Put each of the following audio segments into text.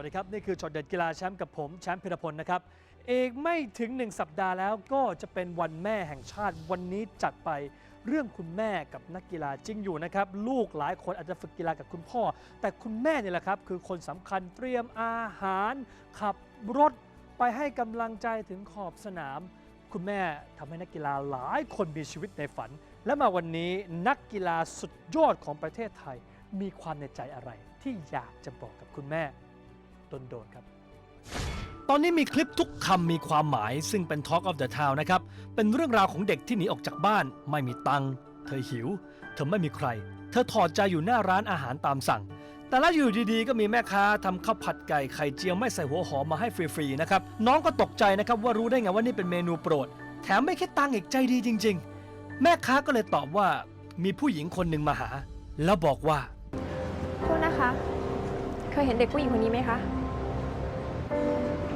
สวัสดีครับ นี่คือช็อตเด็ดกีฬาแชมป์กับผมแชมป์พิรพลนะครับอีกไม่ถึง 1 สัปดาห์แล้วก็จะเป็นวันแม่แห่งชาติวันนี้จัดไปเรื่องคุณแม่กับนักกีฬาจริงอยู่นะครับ ลูกหลายคนอาจจะฝึกกีฬากับคุณพ่อ แต่คุณแม่เนี่ยแหละครับ คือคนสำคัญเตรียมอาหาร ขับรถไปให้กำลังใจถึงขอบสนาม คุณแม่ทำให้นักกีฬาหลายคนมีชีวิตในฝัน และมาวันนี้นักกีฬาสุดยอดของประเทศไทย มีความในใจอะไรที่อยากจะบอกกับคุณแม่ โดนๆครับ ตอนนี้มีคลิปทุกคำมีความหมายซึ่งเป็น Talk of the Town นะครับ เป็นเรื่องราวของเด็กที่หนีออกจากบ้าน ไม่มีตังค์เธอหิว เธอไม่มีใคร เธอถอดใจอยู่หน้าร้านอาหารตามสั่ง แต่แล้วอยู่ดีๆ ก็มีแม่ค้าทำข้าวผัดไก่ไข่เจียวไม่ใส่หัวหอมมาให้ฟรีๆนะครับน้องก็ตกใจนะครับว่ารู้ได้ไงว่านี่เป็นเมนูโปรด แถมไม่แค่ตังค์อีกใจดีจริง ๆ แม่ค้าก็เลยตอบว่ามีผู้หญิงคนหนึ่งมาหา แล้วบอกว่า โทษนะคะ เคยเห็นเด็กผู้หญิงคนนี้ไหมคะ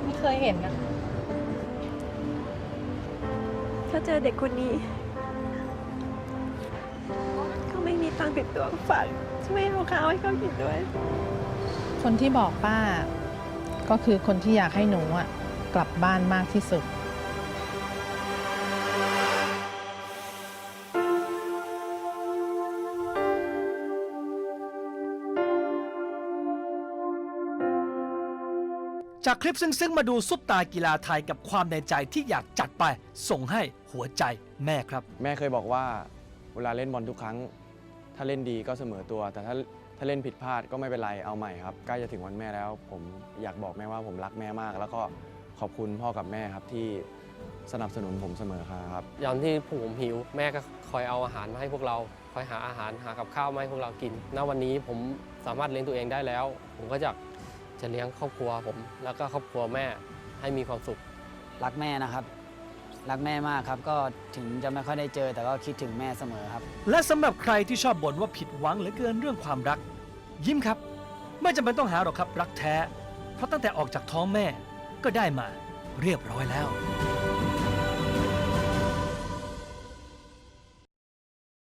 ไม่เคยเห็นนะถ้าเจอเด็กคนนี้เขาไม่มีตังค์ติดตัวฝากช่วยเอาข้าวให้เขากินด้วย คนที่บอกป้า ก็คือคนที่อยากให้หนูอะกลับบ้านมากที่สุด จากคลิปซึ้งๆ มาดูซุปตากีฬาไทยกับความในใจที่อยากจัดไป ส่งให้หัวใจแม่ครับ แม่เคยบอกว่าเวลาเล่นบอลทุกครั้ง ถ้าเล่นดีก็เสมอตัว แต่ถ้าถ้าเล่นผิดพลาดก็ไม่เป็นไรเอาใหม่ครับใกล้จะถึงวันแม่แล้ว ผมอยากบอกแม่ว่าผมรักแม่มาก แล้วก็ขอบคุณพ่อกับแม่ครับที่สนับสนุนผมเสมอครับ ยามที่ผมหิวแม่ก็คอยเอาอาหารมาให้พวกเรา คอยหาอาหารหากับข้าวมาให้พวกเรากิน ณ วันนี้ผมสามารถเลี้ยงตัวเองได้แล้ว ผมก็จะ จะเลี้ยงครอบครัวผม แล้วก็ครอบครัวแม่ให้มีความสุข รักแม่นะครับ รักแม่มากครับ ก็ถึงจะไม่ค่อยได้เจอ แต่ก็คิดถึงแม่เสมอครับ และสำหรับใครที่ชอบบ่นว่าผิดหวังเหลือเกินเรื่องความรัก ยิ้มครับ ไม่จำเป็นต้องหาหรอกครับรักแท้ เพราะตั้งแต่ออกจากท้องแม่ก็ได้มาเรียบร้อยแล้ว